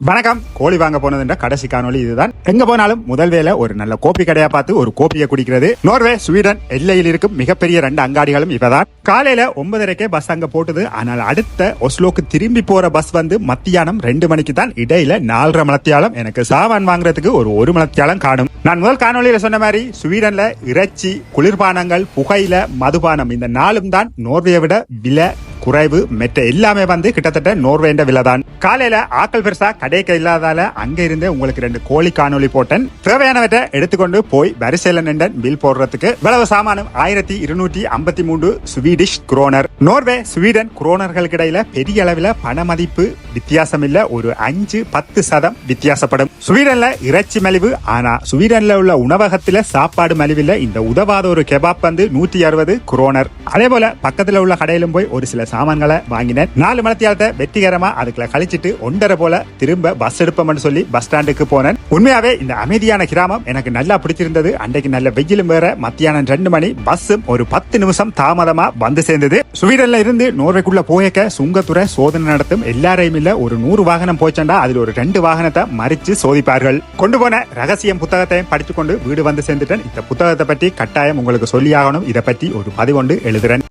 வணக்கம். கோழி வாங்க போனதுன்ற கடைசி காணொளி இதுதான். எங்க போனாலும் முதல் வேலை ஒரு நல்ல கோப்பி கடையா பார்த்து ஒரு கோப்பியை குடிக்கிறது. நோர்வே ஸ்வீடன் எல்லையில் இருக்கும் மிகப்பெரிய ரெண்டு அங்காடிகளும் இப்பதான் காலையில ஒன்பதரைக்கே பஸ் அங்க போட்டுது. ஆனால் அடுத்த ஒஸ்லோக்கு திரும்பி போற பஸ் வந்து மத்தியானம் ரெண்டு மணிக்கு தான். இடையில நாலரை மலத்தியாலம் எனக்கு சாமான் வாங்குறதுக்கு ஒரு ஒரு மலத்தியாலம் காணும். நான் முதல் காணொலியில சொன்ன மாதிரி ஸ்வீடன்ல இறைச்சி குளிர்பானங்கள் புகையில மதுபானம் இந்த நாளும் தான் நோர்வேயை விட விலை குறைவு மெட்ட எல்லாமே வந்து கிட்டத்தட்ட நோர்வேண்ட விலை தான். காலையில ஆக்கள் பெருசா கடைக்கு இல்லாதால அங்க இருந்தே உங்களுக்கு ரெண்டு கோழி காணொளி போட்டேன். தேவையானவற்றை எடுத்துக்கொண்டு போய் வரிசையில நின்றன் பில் போடுறதுக்கு. இவ்வளவு சாமானும் ஆயிரத்தி இருநூற்றி ஐம்பத்தி மூன்று ஸ்வீடிஷ் குரோனர். நோர்வே ஸ்வீடன் குரோனர்களுக்கு இடையில பெரிய அளவில் பண மதிப்பு வித்தியாசம் இல்ல ஒரு அஞ்சு பத்து சதம் வித்தியாசப்படும். ஸ்வீடன்ல இறைச்சி மலிவு ஆனா ஸ்வீடன்ல உள்ள உணவகத்துல சாப்பாடு மலிவில்ல இந்த உதவாத ஒரு கெபாப் வந்து நூற்றி அறுபது குரோனர். அதே போல பக்கத்துல உள்ள கடையிலும் போய் ஒரு சில சாமான்களை வாங்கினேன். நாலு மணத்தியாலத்தை வெற்றிகரமா அதுக்குள்ள கழிச்சிட்டு ஒன்றரை போல திரும்ப பஸ் எடுப்போம்னு சொல்லி பஸ் ஸ்டாண்டுக்கு போனேன். உண்மையாவே இந்த அமைதியான கிராமம் எனக்கு நல்லா பிடிச்சிருந்தது. அன்றைக்கு நல்ல வெயிலும் வேற மத்தியானம் ரெண்டு மணி பஸ்ஸும் ஒரு பத்து நிமிஷம் தாமதமா வந்து சேர்ந்தது. ஸ்வீடன்ல இருந்து நோர்வேக்குள்ள போயக்க சுங்கத்துறை சோதனை நடத்தும் எல்லாரையும் இல்ல ஒரு நூறு வாகனம் போச்சண்டா அதுல ஒரு ரெண்டு வாகனத்தை மறிச்சு சோதிப்பார்கள். கொண்டு போன ரகசியம் புத்தகத்தையும் படித்துக்கொண்டு வீடு வந்து சேர்ந்துட்டேன். இந்த புத்தகத்தை பற்றி கட்டாயம் உங்களுக்கு சொல்லியாகணும். இதை பற்றி ஒரு பதிவொண்டு எழுதுறேன்.